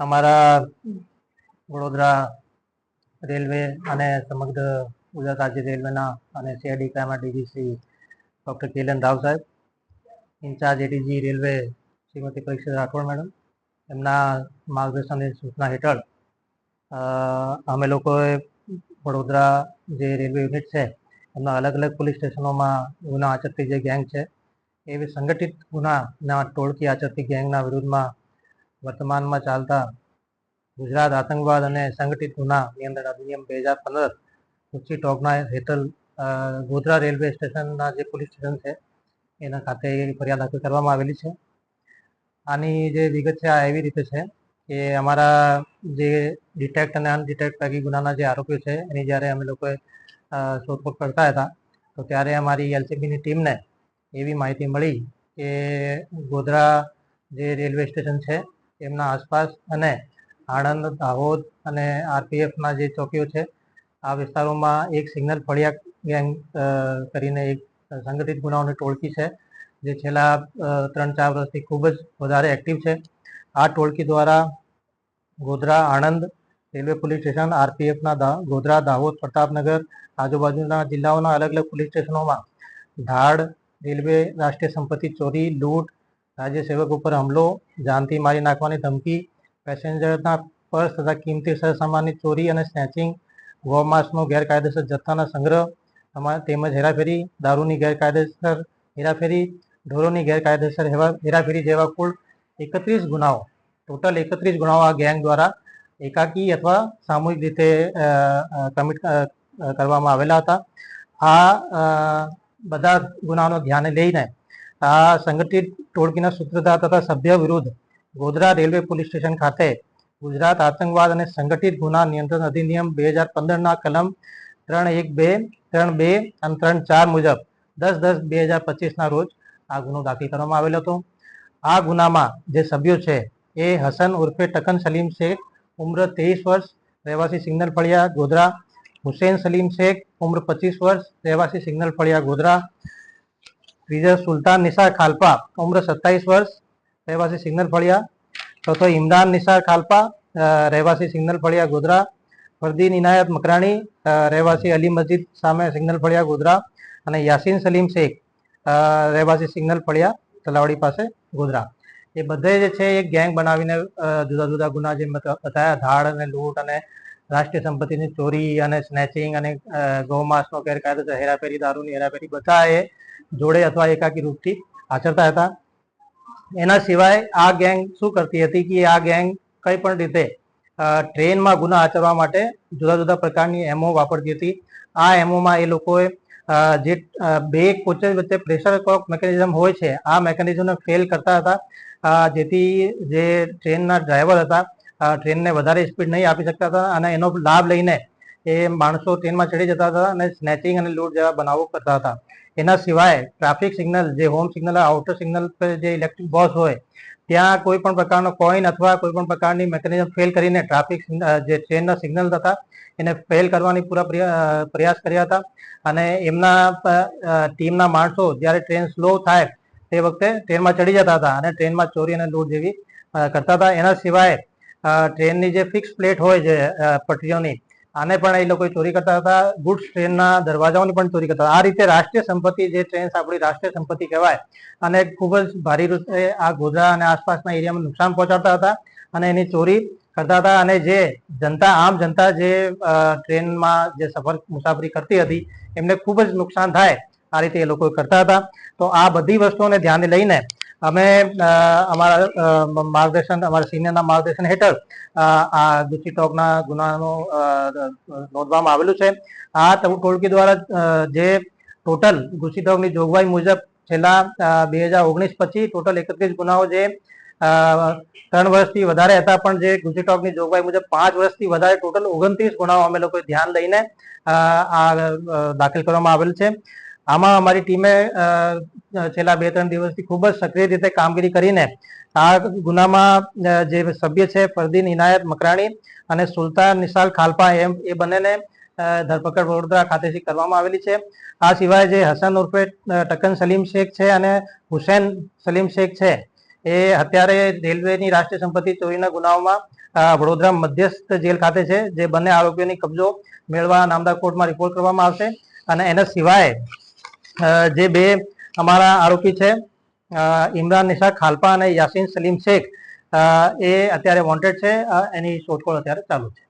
અમારા વડોદરા રેલવે અને સમગ્ર ગુજરાત રાજ્ય રેલવેના અને સીઆઈડી ક્રાઇમના ડીજી શ્રી ડૉક્ટર કેલન રાવ સાહેબ, ઇન્ચાર્જ એડીજી રેલવે શ્રીમતી પરીક્ષા રાઠોડ મેડમ, એમના માર્ગદર્શન સૂચના હેઠળ અમે લોકોએ વડોદરા જે રેલવે યુનિટ છે, એમના અલગ અલગ પોલીસ સ્ટેશનોમાં ગુના આચરતી જે ગેંગ છે, એવી સંગઠિત ગુનાના ટોળકી આચરતી ગેંગના વિરુદ્ધમાં વર્તમાનમાં ચાલતા ગુજરાત આતંકવાદ અને સંગઠિત ગુના નિયંત્રણ અધિનિયમ બે હજાર પંદર ઉચ્ચી ટોકના હેઠળ ગોધરા રેલવે સ્ટેશનના જે પોલીસ સ્ટેશન છે, એના ખાતે ફરિયાદ દાખલ કરવામાં આવેલી છે. આની જે વિગત છે, આ એવી રીતે છે કે અમારા જે ડિટેક્ટ અને અનડિટેક્ટ પૈકી ગુનાના જે આરોપીઓ છે, એની જ્યારે અમે લોકોએ શોધખોળ કરતા હતા, તો ત્યારે અમારી એલસીબીની ટીમને એવી માહિતી મળી કે ગોધરા જે રેલવે સ્ટેશન છે એમના આસપાસ અને આણંદ, દાહોદ અને આરપીએફના જે ચોકીઓ છે, આ વિસ્તારોમાં એક સિગ્નલ ફળિયા ગેંગ કરીને એક સંગઠિત ગુનાઓની ટોળકી છે, જે છેલ્લા ત્રણ ચાર વર્ષથી ખૂબ જ વધારે એક્ટિવ છે. આ ટોળકી દ્વારા Godhra, Anand railway police station, આરપીએફના Godhra, Dahod, Pratapnagar, આજુબાજુના જિલ્લાઓના અલગ અલગ પોલીસ સ્ટેશનોમાં ધાડ રેલવે રાષ્ટ્રીય સંપત્તિ ચોરી, લૂંટ રાજ્ય સેવક ઉપર હુમલો, જાનથી મારી નાખવાની ધમકી પેસેન્જરના પર્સ તથા કિંમતી સરસામાનની ચોરી અને સ્નેચિંગ ગોમાસનો ગેરકાયદેસર જથ્થાના સંગ્રહ તમા- તેમજ હેરાફેરી, દારૂની ગેરકાયદેસર હેરાફેરી, ઢોરોની ગેરકાયદેસર હેરાફેરી જેવા કુલ એકત્રીસ ગુનાઓ. ટોટલ એકત્રીસ ગુનાઓ આ ગેંગ દ્વારા એકાકી અથવા સામૂહિક રીતે કમિટ કરવામાં આવેલા હતા. આ બધા ગુનાઓને ધ્યાને લઈને આ સંગઠિત ટોળકીના સૂત્રધાર તથા સભ્ય વિરુદ્ધ ગોધરા રેલવે પોલીસ સ્ટેશન ખાતે ગુજરાત આતંકવાદ અને સંગઠિત ગુના નિયંત્રણ અધિનિયમ બે હજાર પંદરના કલમ ત્રણ એક બે, ત્રણ બે અને ત્રણ ચાર મુજબ દસ દસ બે હજાર પચીસના રોજ આ ગુનો દાખલ કરવામાં આવેલો હતો. આ ગુનામાં જે સભ્યો છે એ હસન ઉર્ફે ટકન સલીમ શેખ, ઉમ્ર ત્રેવીસ વર્ષ, રહેવાસી સિગ્નલ ફળિયા ગોધરા, હુસેન સલીમ શેખ, ઉમ્ર પચીસ વર્ષ, રહેવાસી સિગ્નલ ફળિયા ગોધરા ત્રીજા સુલતાન નિસાર ખાલપા, ઉમ્ર સત્તાવીસ વર્ષ, રહેવાસી સિગ્નલ ફળિયા. ચોથો ઇમરાન નિસાર ખાલપા રહેવાસી સિગ્નલ ફળિયા ગોધરા. ફરદીન ઇનાયત મકરાણી રહેવાસી અલી મસ્જિદ સામે સિગ્નલ ફળિયા ગોધરા. અને યાસીન સલીમ શેખ રહેવાસી સિગ્નલ ફળિયા તલાવડી પાસે ગોધરા. એ બધે જે છે એ ગેંગ બનાવીને જુદા જુદા ગુના જે બતાવ્યા ધાડ અને લૂંટ અને રાષ્ટ્રીય સંપત્તિની ચોરી અને સ્નેચિંગ અને ગૌમાંસનો ગેરકાયદેસર હેરાફેરી દારૂની હેરાફેરી. બધા એ જોડે અથવા એકાકી રૂપથી આચરતા હતા. એના સિવાય આ ગેંગ શું કરતી હતી કે આ ગેંગ કઈ પણ રીતે ટ્રેનમાં ગુના આચરવા માટે જુદા જુદા પ્રકારની એમઓ વાપરતી હતી. આ એમઓમાં એ લોકોએ જે બે કોચેસ વચ્ચે પ્રેશર કોક મેકેનિઝમ હોય છે, આ મેકેનિઝમને ફેલ કરતા હતા. જેથી જે ટ્રેનના ડ્રાઈવર હતા ટ્રેનને વધારે સ્પીડ નહીં આપી શકતા હતા અને એનો લાભ લઈને એ માણસો ટ્રેનમાં ચડી જતા હતા અને સ્નેચિંગ અને લૂંટ જેવા બનાવો કરતા હતા. એના સિવાય ટ્રાફિક સિગ્નલ જે હોમ સિગ્નલ આઉટર સિગ્નલ પર જે ઇલેક્ટ્રિક બસ હોય, ત્યાં કોઈ પણ પ્રકારનો કોઈન અથવા કોઈ પણ પ્રકારની મેકેનિઝમ ફેલ કરીને ટ્રાફિક જે ટ્રેનના સિગ્નલ હતા, એને ફેલ કરવાની પૂરા પ્રયા- પ્રયાસ કર્યા હતા. અને એમના ટીમના માણસો જ્યારે ટ્રેન સ્લો થાય, તે વખતે ટ્રેનમાં ચડી જતા હતા અને ટ્રેનમાં ચોરી અને લૂંટ જેવી કરતા હતા. એના સિવાય ટ્રેનની જે ફિક્સ પ્લેટ હોય છે પટરીઓની આને પણ એ લોકો ચોરી કરતા હતા. ગુડ્સ ટ્રેનના દરવાજાઓની પણ ચોરી કરતા હતા. આ રીતે રાષ્ટ્રીય સંપત્તિ જે ટ્રેન આપણી રાષ્ટ્રીય સંપત્તિ કહેવાય અને ખૂબ જ ભારી રીતે આ ગોધરા અને આસપાસના એરિયામાં નુકસાન પહોંચાડતા હતા અને એની ચોરી કરતા હતા અને જે જનતા, આમ જનતા જે ટ્રેનમાં જે સફર, મુસાફરી કરતી હતી એમને ખૂબ જ નુકસાન થાય આ રીતે એ લોકો કરતા હતા. તો આ બધી વસ્તુઓને ધ્યાને લઈને અમે અમારા માર્ગદર્શન, અમારા સિનિયરના માર્ગદર્શન હેઠળ આ દુચી ટોકના ગુનાનું નોંધવામાં આવેલું છે. આ ટોળકી દ્વારા જે ટોટલ ગુચી ટોકની જોગવાઈ મુજબ છેલ્લા બે હજાર ઓગણીસ પછી ટોટલ એકત્રીસ ગુનાઓ જે ત્રણ વર્ષથી વધારે હતા, પણ જે ગુજરી ટોકની જોગવાઈ મુજબ પાંચ વર્ષથી વધારે ટોટલ ઓગણત્રીસ ગુનાઓ અમે લોકોએ ધ્યાન લઈને આ દાખલ કરવામાં આવેલ છે. આમાં અમારી ટીમે છેલ્લા બે ત્રણ દિવસથી ખૂબ જ સક્રિય રીતે કામગીરી કરીને આ ગુનામાં જે સભ્ય છે, ફરદીન ઇનાયત મકરાણી અને સુલતાન નિશાલ ખાલપા એમ, એ બંનેને ધરપકડ વડોદરા ખાતેથી કરવામાં આવેલી છે. આ સિવાય જે હસન ઉર્ફે ટકન સલીમ શેખ છે અને હુસેન સલીમ શેખ છે, એ અત્યારે રેલવેની રાષ્ટ્રીય સંપત્તિ ચોરીના ગુનાઓમાં વડોદરા મધ્યસ્થ જેલ ખાતે છે, જે બંને આરોપીઓની કબજો મેળવા નામદાર કોર્ટમાં રિપોર્ટ કરવામાં આવશે. અને એના સિવાય જે બે અમારા આરોપી છે ઇમરાન નિશા ખાલપા અને યાસીન સલીમ શેખ એ અત્યારે વોન્ટેડ છે એની શોધખોળ અત્યારે ચાલુ છે.